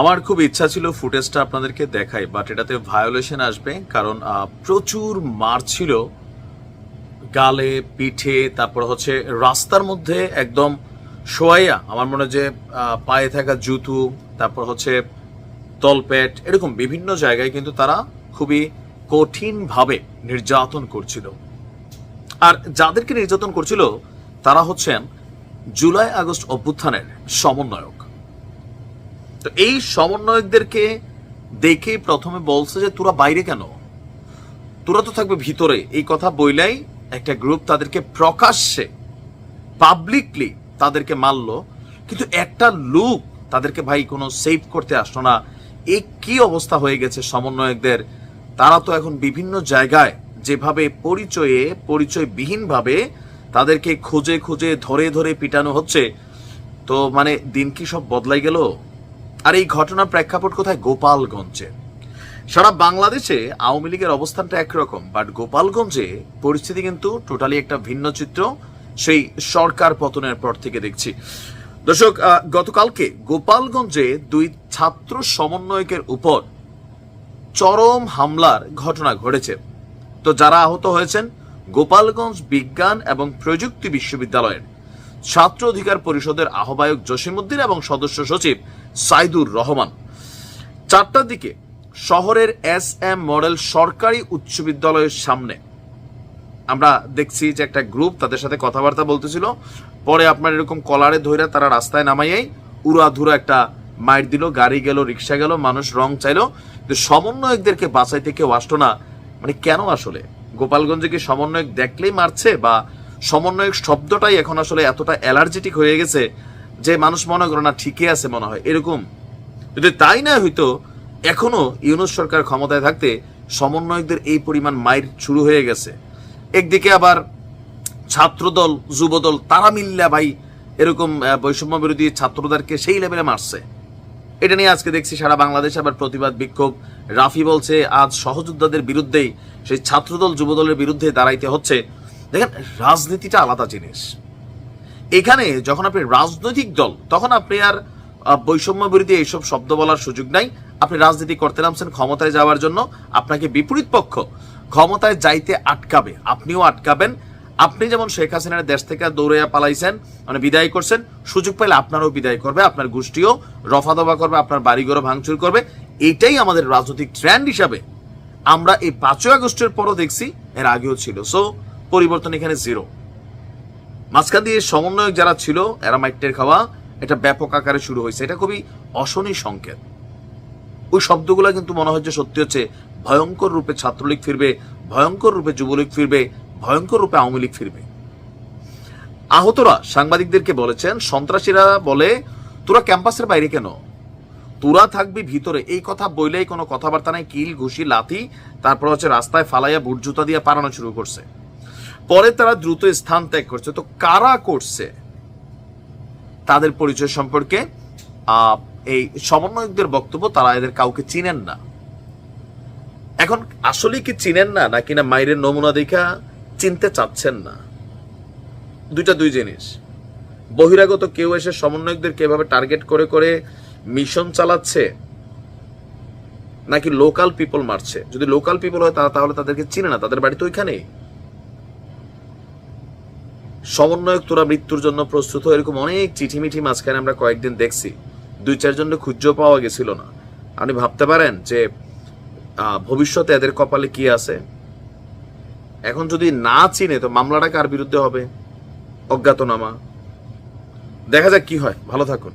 আমার খুব ইচ্ছা ছিল ফুটেজটা আপনাদেরকে দেখাই বাট এটাতে ভায়োলেশন আসবে, কারণ প্রচুর মার ছিল গালে, পিঠে, তারপর হচ্ছে রাস্তার মধ্যে একদম শোয়াইয়া, আমার মনে যে পায়ে থাকা জুতো, তারপর হচ্ছে তলপেট, এরকম বিভিন্ন জায়গায় কিন্তু তারা খুবই কঠিনভাবে নির্যাতন করছিল। আর যাদেরকে নির্যাতন করছিল, তারা হচ্ছেন জুলাই আগস্ট অভ্যুত্থানের সমন্বয়ক। তো এই সমন্বয়কদেরকে দেখে প্রথমে বলছে যে, তোরা বাইরে কেন? তোরা তো থাকবে ভিতরে। এই কথা বইলাই একটা গ্রুপ তাদেরকে প্রকাশ্যে পাবলিকলি তাদেরকে মারলো। কিন্তু একটা লোক তাদেরকে, ভাই, কোনো সেভ করতে আসলো না। এই কি অবস্থা হয়ে গেছে সমন্বয়কদের? তারা তো এখন বিভিন্ন জায়গায় যেভাবে পরিচয়ে, পরিচয়বিহীনভাবে তাদেরকে খুঁজে খুঁজে ধরে ধরে পিটানো হচ্ছে। তো মানে দিন কি সব বদলাই গেল? আর এই ঘটনার প্রেক্ষাপট কোথায়? গোপালগঞ্জে। সারা বাংলাদেশে আওয়ামী লীগের অবস্থানটা একরকম বাট গোপালগঞ্জে পরিস্থিতি কিন্তু টোটালি একটা ভিন্ন চিত্র। সেই সরকার পতনের পর থেকে দেখছি। দর্শক গতকালকে গোপালগঞ্জে দুই ছাত্র সমন্বয়কের উপর চরম হামলার ঘটনা ঘটেছে। তো যারা আহত হয়েছেন, গোপালগঞ্জ বিজ্ঞান এবং প্রযুক্তি বিশ্ববিদ্যালয়ের ছাত্র অধিকার পরিষদের আহ্বায়ক জসিমউদ্দিন এবং সদস্য সচিব সাইদুর রহমান। চারটার দিকে শহরের এস এম মডেল সরকারি উচ্চ বিদ্যালয়ের সামনে। আমরা দেখছি যে একটা গ্রুপ তাদের সাথে কথাবার্তা বলতেছিল। পরে আপনার এরকম কলারে ধইরা তারা রাস্তায় নামাইয়াই উড়াধুরা একটা মাইর দিল, গাড়ি গেল, রিক্সা গেল, মানুষ রং চাইলো। কিন্তু সমন্বয়কদেরকে বাঁচাইতে কেউ আসতো না। মানে কেন আসলে? গোপালগঞ্জে কি সমন্বয়ক দেখলেই মারছে? বা সমন্বয়ক শব্দটাই এখন আসলে এতটা অ্যালার্জেটিক হয়ে গেছে যে মানুষ মনে করে না ঠিকই আছে মনে হয়, এরকম। যদি তাই না হইতো, এখনও ইউনুস সরকার ক্ষমতায় থাকতে সমন্বয়কদের এই পরিমাণ মাইর শুরু হয়ে গেছে। একদিকে আবার ছাত্রদল, যুবদল, তারা মিল্লা ভাই এরকম বৈষম্য বিরোধী ছাত্রদেরকে সেই লেভেলে মারছে। এটা নিয়ে আজকে দেখছি সারা বাংলাদেশে আবার প্রতিবাদ, বিক্ষোভ। রাফি বলছে, আজ সহযোদ্ধাদের বিরুদ্ধেই, সেই ছাত্রদল, যুবদলের বিরুদ্ধে দাঁড়াইতে হচ্ছে। দেখেন, রাজনীতিটা আলাদা জিনিস। এখানে যখন আপনি রাজনৈতিক দল, তখন আপনি আর বৈষম্য বিরোধী এইসব শব্দ বলার সুযোগ নাই। আপনি রাজনীতি করতে নামছেন ক্ষমতায় যাওয়ার জন্য, আপনাকে বিপরীত পক্ষ ক্ষমতায় যাইতে আটকাবে। আপনিও আটকাবেন। আপনি যেমন শেখ হাসিনার দেশ থেকে দৌড়াইয়া পালাইছেন মানে বিদায় করছেন, সুযোগ পাইলে আপনারও বিদায় করবে, আপনার গোষ্ঠীও রফা দফা করবে, আপনার বাড়িঘরও ভাঙচুর করবে। এটাই আমাদের রাজনৈতিক ট্রেন্ড হিসাবে। আমরা এই পাঁচই আগস্টের পরও দেখছি, এর আগেও ছিল। সো পরিবর্তন এখানে জিরো মাঝখান দিয়ে সমন্বয়ক যারা ছিল এরা মাইটের খাওয়া এটা ব্যাপক আকারে শুরু হয়েছে। এটা খুবই অশনি সংকেত। ওই শব্দগুলো কিন্তু মনে হচ্ছে সত্যি হচ্ছে ভয়ঙ্কর রূপে ছাত্রলীগ ফিরবে, ভয়ঙ্কর রূপে যুবলীগ ফিরবে, ভয়ঙ্কর রূপে আওয়ামী লীগ ফিরবে। আহতরা সাংবাদিকদেরকে বলেছেন, সন্ত্রাসীরা বলে, তোরা ক্যাম্পাসের বাইরে কেন? তোরা থাকবি ভিতরে। এই কথা বইলেই কোনো কথাবার্তা নাই, কিল, ঘুষি, লাথি, তারপর হচ্ছে রাস্তায় ফালাইয়া বুট জুতা দিয়ে পারানো শুরু করছে। পরে তারা দ্রুত স্থান ত্যাগ করছে। তো কারা করছে? তাদের পরিচয় সম্পর্কে এই সমন্বয়কদের বক্তব্য তারা এদের কাউকে চিনেন না। এখন আসলে কি চিনেন না, নাকি না মায়ের নমুনা দেখা চিনতে চাচ্ছেন না? দুইটা দুই জিনিস। বহিরাগত কেউ এসে সমন্বয়কদেরকে এভাবে টার্গেট করে করে মিশন চালাচ্ছে, নাকি লোকাল পিপল মারছে? যদি লোকাল পিপল হয়, তারা তাহলে তাদেরকে চিনে না? তাদের বাড়ি তো ওইখানেই। সমন্বয়ক তোরা মৃত্যুর জন্য প্রস্তুত এরকম অনেক চিঠি মিঠি মাঝখানে আমরা কয়েকদিন দেখছি। দুই চারজন খুঁজ পাওয়া গেছিল না। আপনি ভাবতে পারেন যে ভবিষ্যতে এদের কপালে কি আছে? এখন যদি না চিনে, তো মামলাটা কার বিরুদ্ধে হবে? অজ্ঞাতনামা। দেখা যাক কি হয়। ভালো থাকুন।